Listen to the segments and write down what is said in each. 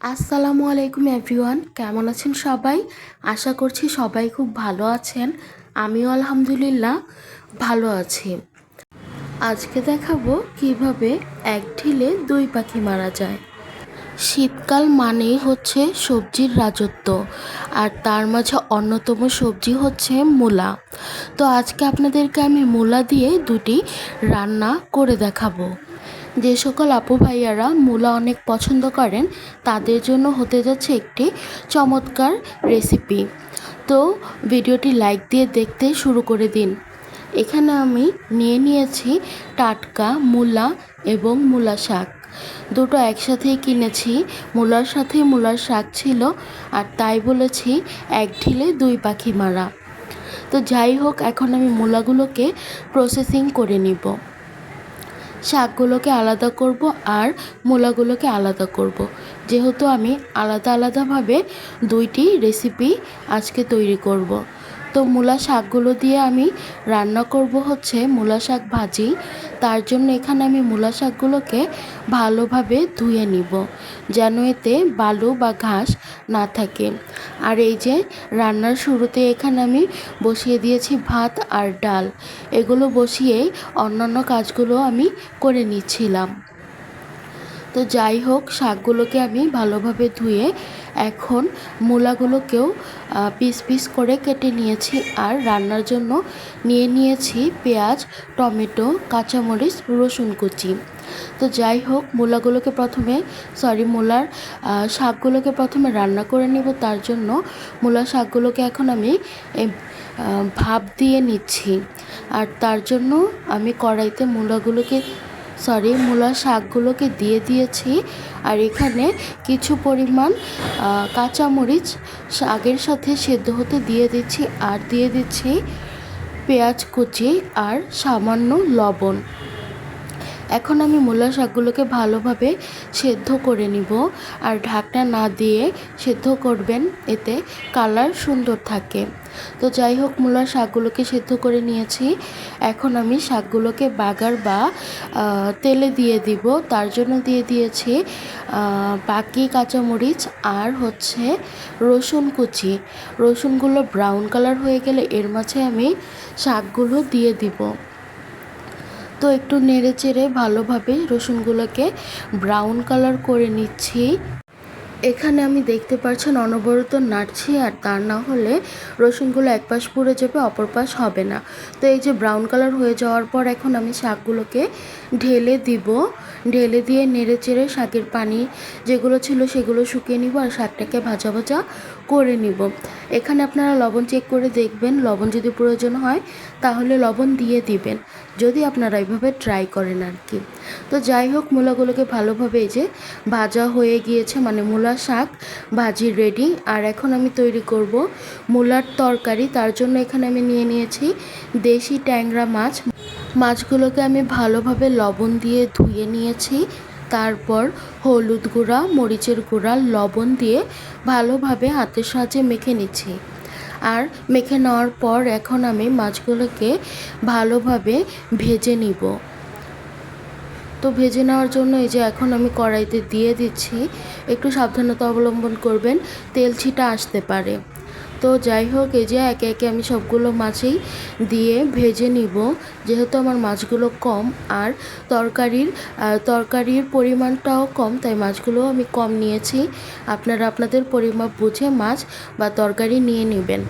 আসসালামু আলাইকুম এভরিওয়ান, কেমন আছেন সবাই? আশা করছি সবাই খুব ভালো আছেন। আমিও আলহামদুলিল্লাহ ভালো আছি। আজকে দেখাবো কীভাবে এক ঢিলে দুই পাখি মারা যায়। শীতকাল মানেই হচ্ছে সবজির রাজত্ব, আর তার মাঝে অন্যতম সবজি হচ্ছে মূলা। তো আজকে আপনাদেরকে আমি মূলা দিয়ে দুটি রান্না করে দেখাবো। যে সকল আপু ভাইয়ারা মূলা অনেক পছন্দ করেন, তাদের জন্য হতে যাচ্ছে একটি চমৎকার রেসিপি তো ভিডিওটি লাইক দিয়ে দেখতে শুরু করে দিন। এখানে আমি নিয়ে নিয়েছি টাটকা, মূলা এবং মূলা শাক। দুটো একসাথেই কিনেছি। মূলার সাথে মূলার শাক ছিল আর তাই বলেছি এক ঢিলে দুই পাখি মারা তো যাই হোক, এখন আমি মূলাগুলোকে প্রসেসিং করে নিব। শাকগুলোকে আলাদা করব আর মূলাগুলোকে আলাদা করব। যেহেতু আমি আলাদা আলাদাভাবে দুইটি রেসিপি আজকে তৈরি করব। তো মূলা শাকগুলো দিয়ে আমি রান্না করব হচ্ছে মূলা শাক ভাজি। তার জন্য এখানে আমি মূলা শাকগুলোকে ভালোভাবে ধুয়ে নিব, যেন এতে বালু বা ঘাস না থাকে। আর এই যে রান্নার শুরুতে এখানে আমি বসিয়ে দিয়েছি ভাত আর ডাল। এগুলো বসিয়ে অন্যান্য কাজগুলো আমি করে নিচ্ছিলাম। তো যাই হোক, শাকগুলোকে আমি ভালোভাবে ধুয়ে এখন মূলাগুলোকেও পিস পিস করে কেটে নিয়েছি আর রান্নার জন্য নিয়ে নিয়েছি পেঁয়াজ, টমেটো, কাঁচামরিচ, রসুন কুচি। তো যাই হোক, মূলাগুলোকে প্রথমে, সরি, মূলার শাকগুলোকে প্রথমে রান্না করে নিব। তার জন্য মূলা শাকগুলোকে এখন আমি ভাপ দিয়ে নিচ্ছি। আর তার জন্য আমি কড়াইতে মূলাগুলোকে সরি মূলা শাকগুলোকে দিয়ে দিয়েছি। আর এখানে কিছু পরিমাণ কাঁচামরিচ শাকের সাথে সেদ্ধ হতে দিয়ে দিচ্ছি। আর দিয়ে দিচ্ছি পেঁয়াজ কুচি আর সামান্য লবণ। এখন আমি মূলা শাকগুলোকে ভালোভাবে সেদ্ধ করে নিব। আর ঢাকনা না দিয়ে সেদ্ধ করবেন, এতে কালার সুন্দর থাকে। তো যাই হোক, মূলা শাকগুলোকে সেদ্ধ করে নিয়েছি। এখন আমি শাকগুলোকে বাগার বা তেলে দিয়ে দিব। তার জন্য দিয়ে দিয়েছি বাকি কাঁচামরিচ আর হচ্ছে রসুন কুচি। রসুনগুলো ব্রাউন কালার হয়ে গেলে এর মাঝে আমি শাকগুলো দিয়ে দিব। তো একটু নেড়ে চেড়ে ভালোভাবে রসুনগুলোকে ব্রাউন কালার করে নিচ্ছি। এখানে আমি দেখতে পাচ্ছেন অনবরত নাড়ছি আর তা না হলে রসুনগুলো এক পাশ পুড়ে যাবে, অপর পাশ হবে না। তো এই যে ব্রাউন কালার হয়ে যাওয়ার পর এখন আমি শাকগুলোকে ঢেলে দিব। ঢেলে দিয়ে নেড়ে চেড়ে শাকের পানি যেগুলো ছিল সেগুলো শুকিয়ে নিব আর শাকটাকে ভাজা ভাজা করে নিব। এখানে আপনারা লবণ চেক করে দেখবেন, লবণ যদি প্রয়োজন হয় তাহলে লবণ দিয়ে দিবেন। যদি আপনারা এইভাবে ট্রাই করেন আর কি তো যাই হোক, মূলাগুলোকে ভালোভাবে এই যে ভাজা হয়ে গিয়েছে মানে মূলা শাক ভাজি রেডি আর এখন আমি তৈরি করব মূলার তরকারি। তার জন্য এখানে আমি নিয়ে নিয়েছি দেশি ট্যাংরা মাছ। মাছগুলোকে আমি ভালোভাবে লবণ দিয়ে ধুয়ে নিয়েছি। তারপর হলুদ গুঁড়া, মরিচের গুঁড়া, লবণ দিয়ে ভালোভাবে হাতের সাহায্যে মেখে নিচ্ছি। আর মেখে নেওয়ার পর এখন আমি মাছগুলোকে ভালোভাবে ভেজে নিব। তো ভেজে নেওয়ার জন্য এই যে এখন আমি কড়াইতে দিয়ে দিচ্ছি, একটু সাবধানতা অবলম্বন করবেন তেল ছিটা আসতে পারে। তো যাই হোক, এই যে একে একে আমি সবগুলো মাছই দিয়ে ভেজে নিব। যেহেতু আমার মাছগুলো কম আর তরকারির তরকারির পরিমাণটাও কম, তাই মাছগুলো আমি কম নিয়েছি। আপনারা আপনাদের পরিমাপ বুঝে মাছ বা তরকারি নিয়ে নেবেন।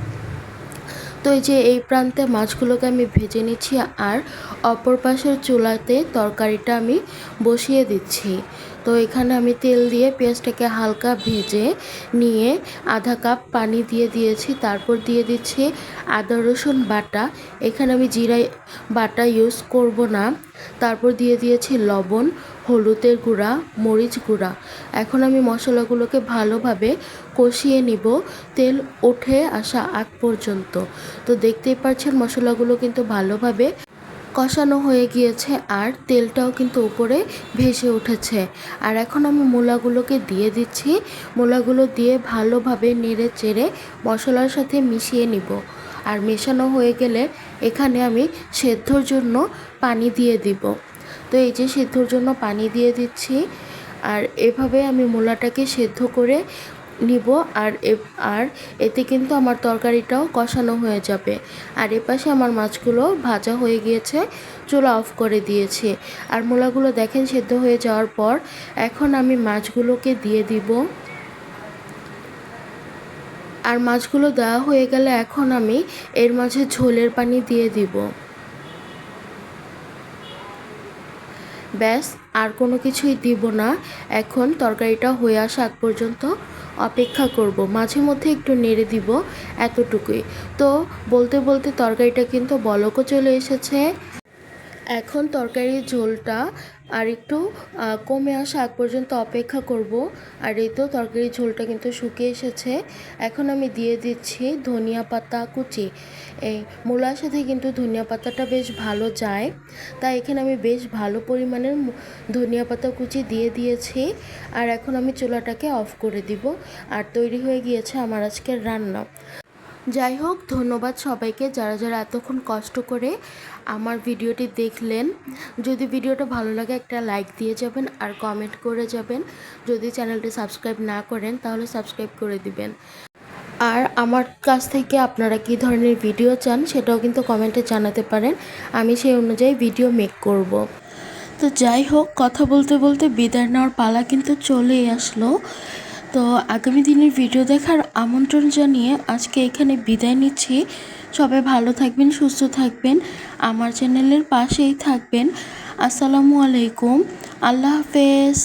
তো এই যে এই প্রান্তে মাছগুলোকে আমি ভেজে নিচ্ছি আর অপর পাশের চুলাতে তরকারিটা আমি বসিয়ে দিচ্ছি। তো এখানে আমি তেল দিয়ে পেঁয়াজটাকে হালকা ভেজে নিয়ে আধা কাপ পানি দিয়ে দিয়েছি। তারপর দিয়ে দিচ্ছি আদা রসুন বাটা। এখানে আমি জিরা বাটা ইউজ করব না। তারপর দিয়ে দিয়েছি লবণ, হলুদের গুঁড়া, মরিচ গুঁড়া। এখন আমি মশলাগুলোকে ভালোভাবে কষিয়ে নিব, তেল ওঠে আসা আগ পর্যন্ত। তো দেখতেই পাচ্ছেন মশলাগুলো কিন্তু ভালোভাবে কষানো হয়ে গিয়েছে আর তেলটাও কিন্তু উপরে ভেসে উঠেছে। আর এখন আমি মূলাগুলোকে দিয়ে দিচ্ছি। মূলাগুলো দিয়ে ভালোভাবে নেড়ে চেড়ে মশলার সাথে মিশিয়ে নিব। আর মেশানো হয়ে গেলে এখানে আমি সেদ্ধর জন্য পানি দিয়ে দিব। তো এই যে সেদ্ধর জন্য পানি দিয়ে দিচ্ছি আর এভাবে আমি মূলাটাকে সেদ্ধ করে নিব আর আর এতে কিন্তু আমার তরকারিটাও কষানো হয়ে যাবে। আর এপাশে আমার মাছগুলো ভাজা হয়ে গিয়েছে, চুলা অফ করে দিয়েছি। আর মূলাগুলো দেখেন সেদ্ধ হয়ে যাওয়ার পর এখন আমি মাছগুলোকে দিয়ে দিব। আর মাছগুলো দেওয়া হয়ে গেলে এখন আমি এর মাঝে ঝোলের পানি দিয়ে দিব। ব্যাস, আর কোনো কিছুই দিব না। এখন তরকারিটা হয়ে আসা আগ পর্যন্ত অপেক্ষা করব। মাঝে মধ্যে একটু নেড়ে দিব এতটুকুই। তো বলতে বলতে তরকারিটা কিন্তু বলকও চলে এসেছে। এখন তরকারির ঝোলটা আর একটু কমে আসা আগ পর্যন্ত অপেক্ষা করব। আর এই তো তরকারির ঝোলটা কিন্তু শুকিয়ে এসেছে। এখন আমি দিয়ে দিচ্ছি ধনিয়া পাতা কুচি। এই মূলার সাথে কিন্তু ধনিয়া পাতাটা বেশ ভালো যায়। তাই এখানে আমি বেশ ভালো পরিমাণের ধনিয়া পাতা কুচি দিয়ে দিয়েছি। আর এখন আমি চুলাটাকে অফ করে দিব। আর তৈরি হয়ে গিয়েছে আমার আজকের রান্না। যাই হোক, ধন্যবাদ সবাইকে যারা যারা এতক্ষণ কষ্ট করে আমার ভিডিওটি দেখলেন। যদি ভিডিওটা ভালো লাগে একটা লাইক দিয়ে যাবেন আর কমেন্ট করে যাবেন। যদি চ্যানেলটি সাবস্ক্রাইব না করেন তাহলে সাবস্ক্রাইব করে দিবেন। আর আমার কাছ থেকে আপনারা কী ধরনের ভিডিও চান সেটাও কিন্তু কমেন্টে জানাতে পারেন। আমি সেই অনুযায়ী ভিডিও মেক করব। তো যাই হোক, কথা বলতে বলতে বিদায় নেওয়ার পালা কিন্তু চলেই আসলো। তো আগামী দিনের ভিডিও দেখার আমন্ত্রণ জানিয়ে আজকে এখানে বিদায় নিচ্ছি। সবাই ভালো থাকবেন, সুস্থ থাকবেন, আমার চ্যানেলের পাশেই থাকবেন। আসসালামু আলাইকুম, আল্লাহ হাফেজ।